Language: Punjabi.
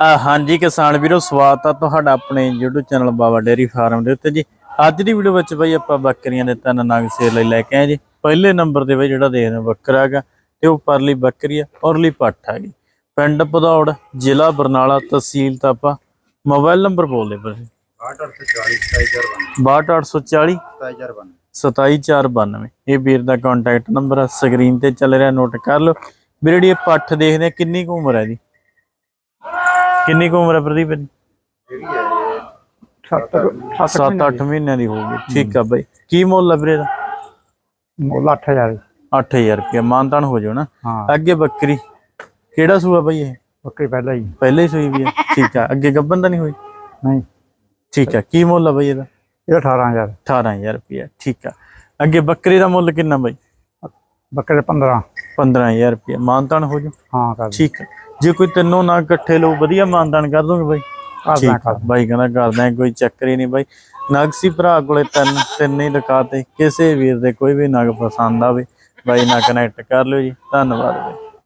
ਹਾਂਜੀ ਕਿਸਾਨ ਵੀਰੋ, ਸਵਾਗਤ ਆ ਤੁਹਾਡਾ ਆਪਣੇ YouTube channel Baba dairy farm ਦੇ ਉੱਤੇ ਜੀ। ਅੱਜ ਦੀ ਵੀਡੀਓ ਵਿੱਚ ਬਈ ਆਪਾਂ ਬੱਕਰੀਆਂ ਦੇ ਤਿੰਨ ਨਗ ਸੇਲ ਲਈ ਲੈ ਕੇ ਆਏ ਜੀ। ਪਹਿਲੇ ਨੰਬਰ ਤੇ ਬਈ ਜਿਹੜਾ ਦੇਖਦੇ ਹੋ, ਬੱਕਰਾ ਹੈਗਾ ਤੇ ਉਹ ਪਰਲੀ ਬੱਕਰੀ ਆ ਔਰਲੀ ਪੱਠ ਹੈਗੀ। ਪਿੰਡ ਭਦੌੜ, ਜ਼ਿਲ੍ਹਾ ਬਰਨਾਲਾ ਤਹਿਸੀਲ ਤਾਪਾ ਮੋਬਾਈਲ ਨੰਬਰ ਬੋਲ ਦੇ ਵੀਰੇ 62840 27492 ਇਹ ਵੀਰ ਦਾ ਕੰਟੈਕਟ ਨੰਬਰ ਆ ਸਕਰੀਨ ਤੇ ਚੱਲ ਰਿਹਾ ਨੋਟ ਕਰ ਲਓ। ਵੀਰ, ਜਿਹੜੀ ਇਹ ਪੱਠ ਦੇਖਦੇ ਆ, ਕਿੰਨੀ ਕੁ ਉਮਰ ਹੈ ਜੀ ਕਿੰਨੀ ਕੁ ਉਮਰ ਹੈ ਪ੍ਰਦੀਪ ਜੀ 7-8 ਮਹੀਨਿਆਂ ਦੀ। ਹੋਊਗੀ। ਠੀਕ ਆ ਬਾਈ। ਕੀ ਮੁੱਲ ਆ ਵੀਰੇ ਦਾ ਮੁੱਲ 8000 8000 ਰੁਪਏ ਮਾਨਤਾਨ ਹੋ ਜਾਓ ਨਾ। ਹਾਂ। ਅੱਗੇ ਬੱਕਰੀ। ਕਿਹੜਾ ਸੂਆ ਬਾਈ ਇਹ? ਬੱਕਰੀ ਪਹਿਲਾਂ ਹੀ। ਪਹਿਲੇ ਹੀ ਸੂਈ ਵੀ ਹੈ ਠੀਕ ਆ। ਅੱਗੇ ਗੱਬਨ ਤਾਂ ਨਹੀਂ ਹੋਈ? ਨਹੀਂ। ਠੀਕ ਆ। ਕੀ ਮੁੱਲ ਆ ਬਾਈ ਇਹਦਾ? ਇਹ 18000 18000 ਰੁਪਏ ਠੀਕ ਆ। ਅੱਗੇ ਬੱਕਰੀ ਦਾ ਮੁੱਲ ਕਿੰਨਾ ਬਾਈ? ਬੱਕਰੇ 15 15000 ਰੁਪਏ ਮਾਨਤਾਨ ਹੋ ਜਾਓ। ਹਾਂ ਕਰ ਠੀਕ ਆ। ਜੇ ਕੋਈ ਤਿੰਨੋਂ ਨਾ ਇਕੱਠੇ ਲਓ ਵਧੀਆ ਮਾਨਤਾਨ ਕਰ ਦੋਗੇ ਬਾਈ। ਕਰਦਾ ਠੀਕ ਆ। ਬਾਈ ਕਹਿੰਦਾ ਕਰਦਾ ਕੋਈ ਚੱਕਰ ਹੀ ਨਹੀਂ ਬਾਈ। ਨਗਸੀ ਭਰਾ ਕੋਲੇ ਤਿੰਨ ਤਿੰਨ ਹੀ ਲਗਾਤੇ ਕਿਸੇ ਵੀਰ ਦੇ ਕੋਈ ਵੀ ਨਗ ਪਸੰਦ ਆਵੇ ਬਾਈ ਨਾਲ ਕਨੈਕਟ ਕਰ ਲਿਓ ਜੀ। ਧੰਨਵਾਦ ਬਾਈ।